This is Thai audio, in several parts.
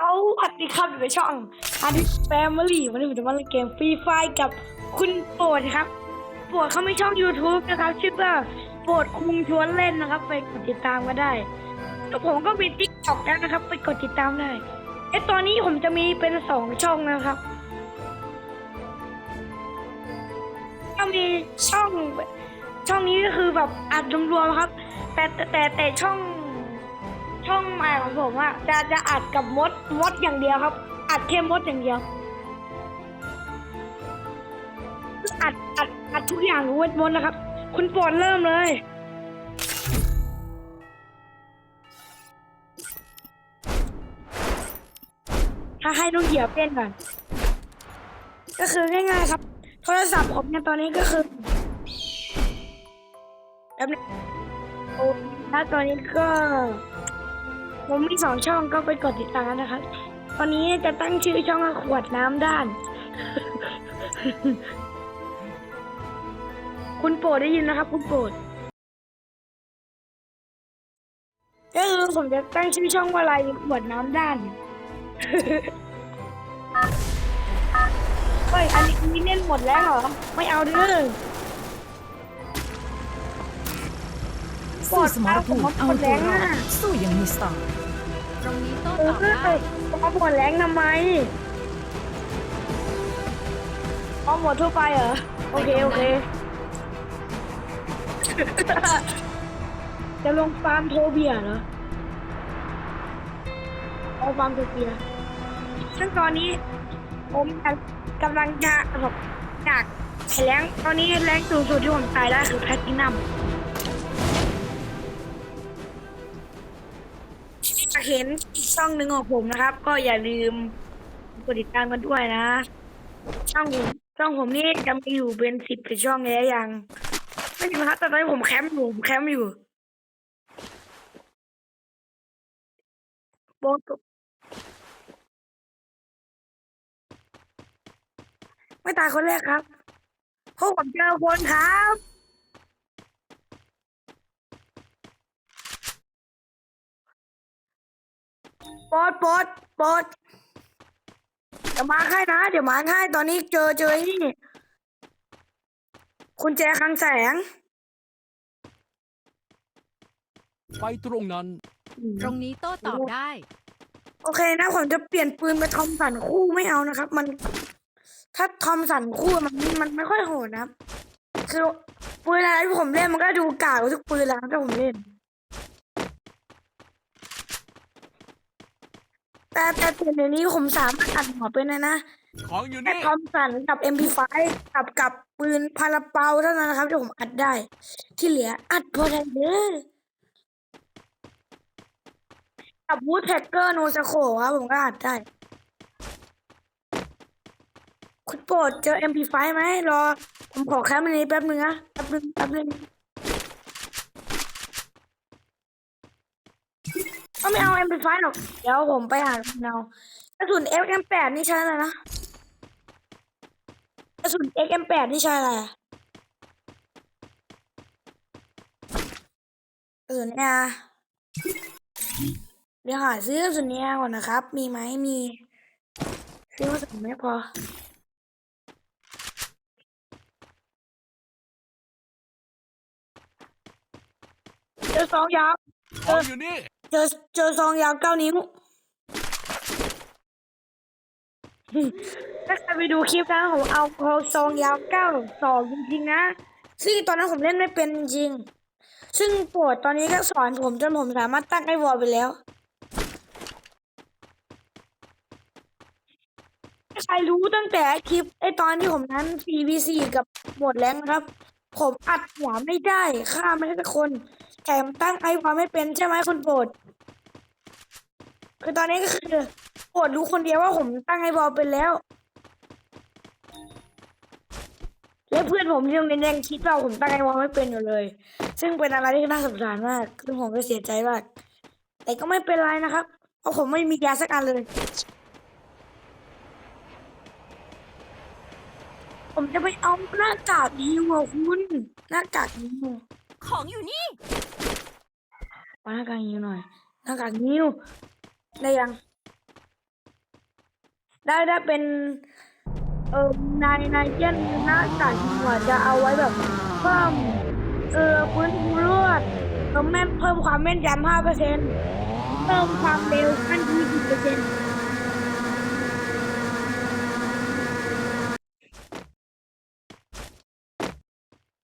เอาสวัสดีครับอยู่ในช่องอาร์ติแฟมิลี่วันนี้ผมจะมาเล่นเกมฟรีไฟกับคุณโปรดครับโปรดเขาไม่ช่อง YouTube นะครับ ชื่อว่าโปรดคุงชวนเล่นนะครับ ไปกดติดตามก็ได้แล้วผมก็มีติ๊กต็อกแล้วนะครับ ไปกดติดตามได้ไอตอนนี้ผมจะมีเป็นสองช่องนะครับก็มีช่องช่องนี้ก็คือแบบอัดรวมๆครับ แต่แต่แต่ช่อง ช่องใหม่ของผมอะจะจะอัดกับมดมดอย่างเดียวครับ อัดแค่มดอย่างเดียว อัดอัดอัดทุกอย่างเวทมนต์นะครับ คุณโปรดเริ่มเลยถ้าให้น้องเหยียบเป็นก่อน ก็คือง่ายๆครับ โทรศัพท์ผมเนี่ยตอนนี้ก็คือแบบนี้โอ้ถ้าตอนนี้ก็ ผมมีสองช่องก็ไปกดติดตามนะครับ ตอนนี้จะตั้งชื่อช่องว่าขวดน้ำด้าน คุณโปรดได้ยินนะครับ คุณโปรดก็คือผมจะตั้งชื่อช่องว่าอะไรขวดน้ำด้านเฮ้ยอันนี้อันนี้เล่นหมดแล้วเหรอ ไม่เอาเด้อสู้สมรภูมิเอาหมดตัแล้ววรอดอะสู้อย่างมีสไตล์ ตรงนี้โต้เอตออบเอได้อเอาหมดแรงทำไมเอาหมดทั่วไปเหรอ โอเค โอเค จะลงฟาร์มโทเบียเหรอเอาฟาร์มโทเบีย ซึ่งตอนนี้ผมกำลังจะแบบอยากแข่งตอนนี้แรงสูงสุดที่ผมตายได้คือแพลตตินัม เห็นอีกช่องหนึ่งของผมนะครับ ก็อย่าลืมกดติดตามกันด้วยนะ ช่องผมช่องผมนี่จะมีอยู่เป็นสิบช่องแล้วยัง ไม่ถึงครับแต่ตอนนี้ผมแคมป์อยู่ผมแคมป์อยู่โบทไม่ตายคนแรกครับพวกผมเจอคนครับ โบดโบดโบดเดี๋ยวมาให้นะ เดี๋ยวมาให้ตอนนี้เจอเจอไอ้นี่คุณแจคลังแสง ไปตรงนั้น ตรงนี้โต้ตอบได้ โอเคนะผมจะเปลี่ยนปืนเป็นทอมสันคู่ไม่เอานะครับ มัน ถ้าทอมสันคู่มันมันไม่ค่อยโหดนะครับ คือปืนอะไรที่ผมเล่นมันก็ดูกากกว่าทุกปืนแล้วถ้าผมเล่น แต่แต่เปลี่ยนเดี๋ยวนี้ผมสามารถอัดหัวเป็นนะนะของอยู่แค่นี่ทอมสันกับ MP5 กับกับปืนพาราเปาเท่านั้นนะครับที่ผมอัดได้ ที่เหลืออัดพอได้เด้อกับวูดแท็กเกอร์โนซาโคครับผมก็อัดได้ คุณโปรดเจอ MP5 ไหมรอ ผมขอแคปอันนี้แป๊บนึงนะแป๊บนึงแป๊บนึง ก็ไม่เอา MP5 หรอก เดี๋ยวผมไปหาเอากระสุน XM8 นี่ใช่อะไรนะ กระสุน XM8 นี่ใช่อะไรกระสุนเนี่ยเดี๋ยวหาซื้อกระสุนเนี่ยก่อนนะครับ มีไหมมี ซื้อกระสุนไม่พอเจอซองยาว ของอยู่นี่ เจอเจอซองยาวเก้านิ้ว ถ้าใครไปดูคลิปนะผมเอาเอาซองยาวเก้าสองจริงๆนะ ซึ่งตอนนั้นผมเล่นไม่เป็นจริง ซึ่งโปรดตอนนี้ก็สอนผมจนผมสามารถตั้งไอวอลไปแล้วใครรู้ตั้งแต่คลิปไอตอนที่ผมนั้น PVC กับหมดแรงนะครับ ผมอัดหัวไม่ได้ฆ่าไม่ได้สักคน แถมตั้งไอวอลไม่เป็นใช่ไหมคุณโปรดคือตอนนี้ก็คือโปรดรู้คนเดียวว่าผมตั้งไอบอลเป็นแล้ว และเพื่อนผมที่โรงเรียนยังคิดว่าผมตั้งไอบอลไม่เป็นอยู่เลย ซึ่งเป็นอะไรที่น่าสงสารมากซึ่งผมก็เสียใจมากแต่ก็ไม่เป็นไรนะครับเพราะผมไม่มียาสักอันเลย ผมจะไปเอาหน้ากากนี้ว่ะคุณ หน้ากากนี้วของอยู่นี่ หน้ากากนิ้วหน่อยหน้ากากนิ้วได้ยัง ได้ได้เป็นเออนายนายเจนหน้าต่างหัวจะเอาไว้แบบเพิ่มเออพื้นรวดเพิ่มแม่นเพิ่มความแม่นยำห้าเปอร์เซ็นต์เพิ่มความเร็วขั้นยี่สิบเปอร์เซ็นต์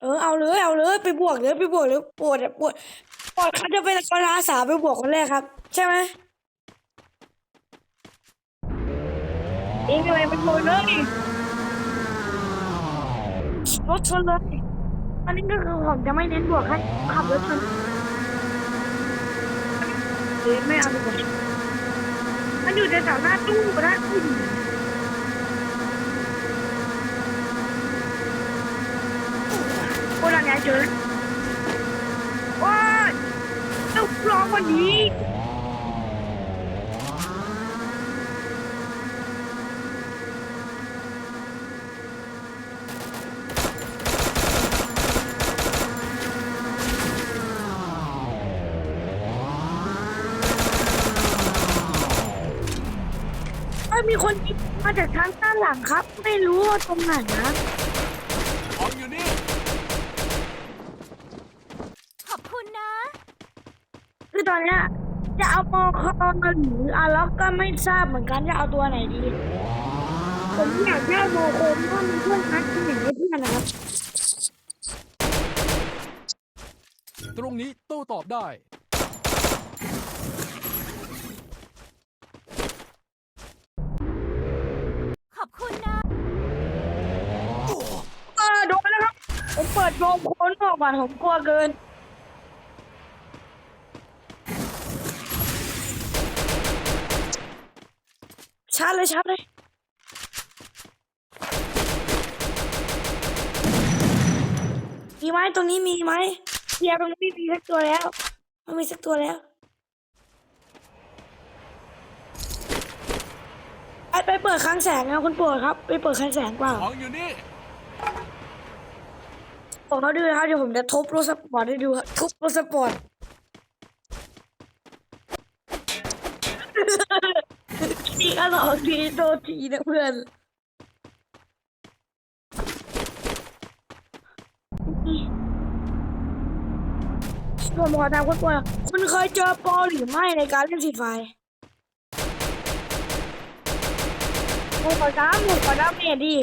เออเอาเลยเอาเลยไปบวกเลยไปบวกเลยปวดอะปวด เขาจะเป็นคนอาสาไปบวกคนแรกครับ ใช่ไหมเองอะไรไปบวกเลยรถชนเลยอันนี้ก็คือผมจะไม่เน้นบวกให้ขับรถชนเดี๋ยไม่เอาดีกว่ามันอยู่ในแถวหน้าตู้น้าตู้โคตรใหญ่เจอแล้วว้าย ต้องร้องวันนี้มีคนยิงมาจากทางด้านหลังครับ ไม่รู้ว่าตรงไหนนะ ของอยู่นี่ ขอบคุณนะ คือตอนเนี้ยจะเอาโมคอ หรืออาล็อกก็ไม่ทราบเหมือนกันจะเอาตัวไหนดีผมอยากได้โมโคเพราะมีเพื่อนนัดที่หนึ่งให้เพื่อนนะครับ ตรงนี้โต้ตอบได้ ขอบคุณนะ เออโดนแล้วครับ ผมเปิดโมโคนออกก่อนผมกลัวเกิน ชาร์จเลยชาร์จเลยมีไหมตรงนี้มีไหมเดียวตรงนี้ไม่มีสักตัวแล้วไม่มีสักตัวแล้วไปไปเปิดคลังแสงนะคุณโปรดครับ ไปเปิดคลังแสงเปล่าของอยู่นี่บอกเขาดูนะครับเดี๋ยวผมจะทุบรถสปอร์ตให้ดูครับทุบรถสปอร์ต ก็สองทีโดนทีนะเพื่อนผมขอถามคุณปอยคุณเคยเจอปรหรือไม่ในการเล่นสีไฟผมขอถามผมขอถามเมยดิ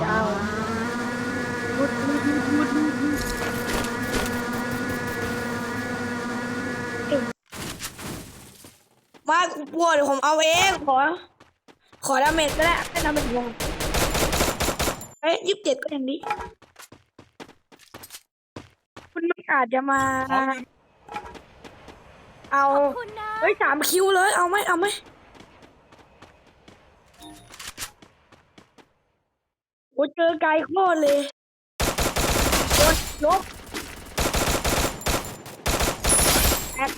เจ้าวุดวุดวุดวุดวุดเก่ง มาคุณปวดเดี๋ยวผมเอาเอง ขอ ขอดาเมจก็ได้ไม่ดาเมจวงเอ้ยยี่สิบเจ็ดก็ยังดีคุณไม่อาจจะมาของอยู่นี่เอาขอบคุณนะเฮ้ยสามคิวเลย เอาไหมเอาไหมโอ้เจอไกลโคตรเลยโดนลบแอด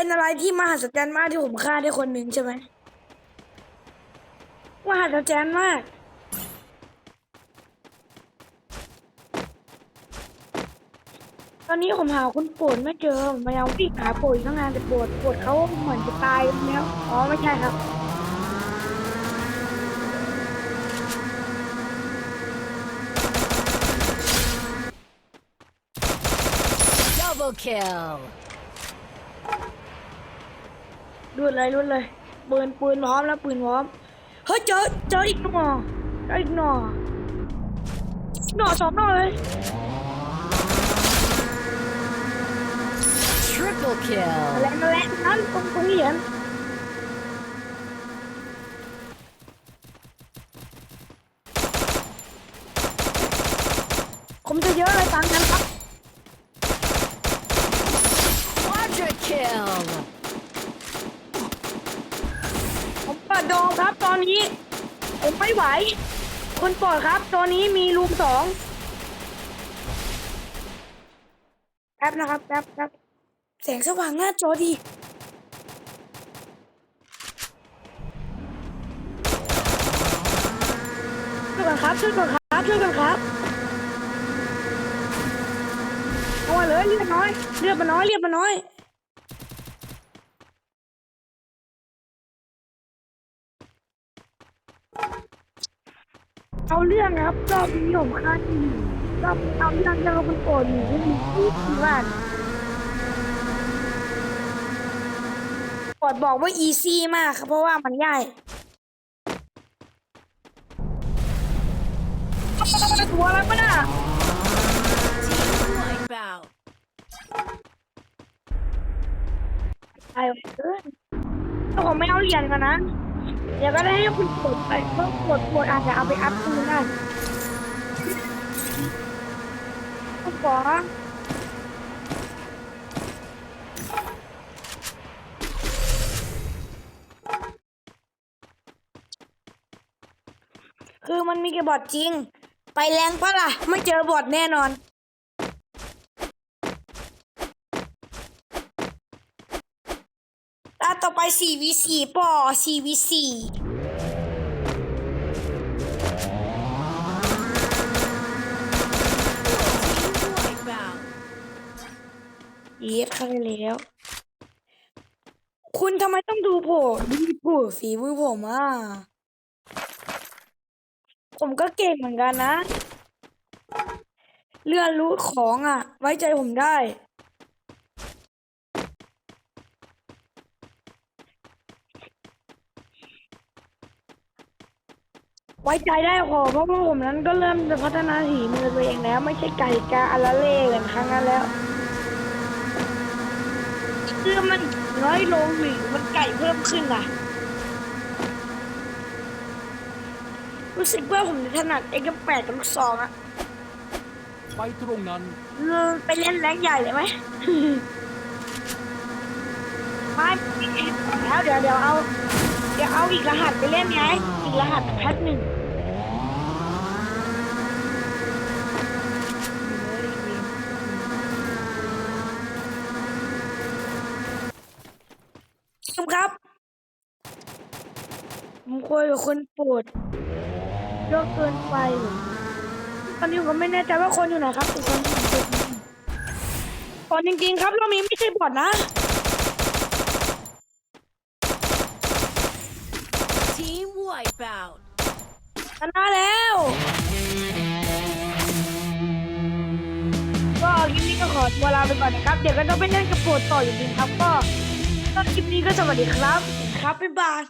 เป็นอะไรที่มหัศจรรย์มากที่ผมฆ่าได้คนหนึ่งใช่ไหมมหัศจรรย์มากตอนนี้ผมหาคุณโปรดไม่เจอผมพยายามวิ่งหาโปรดอยู่ตั้งนานแต่โปรดโปรดเขาเหมือนจะตายแล้วอ๋อไม่ใช่ครับ double kill รุดเลยรุดเลยปืนปืนพร้อมแล้วปืนพร้อมเฮ้ยเจอเจออีกหน่อเจออีกหน่อหน่อสองหน่อเลย triple kill แรงแรงนั้นตรงตรงนี้เห็นผมจะเยอะเลยตังค์นั้นครับ quadra kill ผมเปิดโดมครับตอนนี้ ผมไม่ไหว คนปล่อยครับ ตอนนี้มีรูมสองแป๊บนะครับแป๊บแป๊บแสงสว่างหน้าจอดีช่วยกันครับช่วยกันครับช่วยกันครับเอาไว้ยเลือดน้อยเลือดมันน้อยเลือดมันน้อย เอาเรื่องนะครับรอบนี้ผมฆ่าที่หนึ่งรอบนี้เอาเรื่องจะเอาคนโกรธอยู่ที่มีที่บ้านกดบอกว่าอีซี่มากครับเพราะว่ามันง่ายตัวอะไรปะน่ะ Wipe out. ตายไวเกินถ้าผมไม่เอาเหรียญกันนะ เดี๋ยวก็ได้ให้คุณกดไปเพิ่มกดกดอาจจะเอาไปอัพคืนได้คุณขอคือมันมีแค่บอทจริง ไปแรงปะล่ะ ไม่เจอบอทแน่นอน ตาต่อไป 4v4 ปอ 4v4 Wipe out. เย็ดเข้าไปแล้ว คุณทำไมต้องดูผมดูผมฝีมือผมอะ ผมก็เก่งเหมือนกันนะ เรื่องรู้ของอะ ไว้ใจผมได้ ไว้ใจได้พอเพราะว่าผมนั้นก็เริ่มจะพัฒนาถีมือตัวเองแล้ว ไม่ใช่ไก่กาอาราเล่เหมือนครั้งนั้นแล้วคือมันน้อยลงหรือมันไก่เพิ่มขึ้นล่ะ รู้สึกว่าผมจะถนัดเอ็กแปดกับลูกซองอะไปตรงนั้นเออไปเล่นแรงใหญ่เลยไหมไม่แล้วเดี๋ยวเดี๋ยวเอาเดี๋ยวเอาอีกรหัสไปเล่นไงอีกรหัสแพทหนึ่งคุณครับ ผมคุยกับคนโปรดเยอะเกินไปตอนนี้ผมไม่แน่ใจว่าคนอยู่ไหนครับแต่คนอนนี้คนจริงๆครับเรามีไม่ใช่บอทนะ Team wipe out. ชนะแล้ว ก็คลิปนี้ก็ขอตัวลาไปก่อนนะครับ เดี๋ยวก็ต้องไปเล่นกับโปรดต่ออยู่ดีครับ ก็ก็คลิปนี้ก็สวัสดีครับ ครับบ๊ายบาย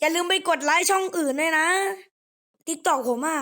อย่าลืมไปกดไลค์ช่องอื่นด้วยนะ ติ๊กตอกผมอะ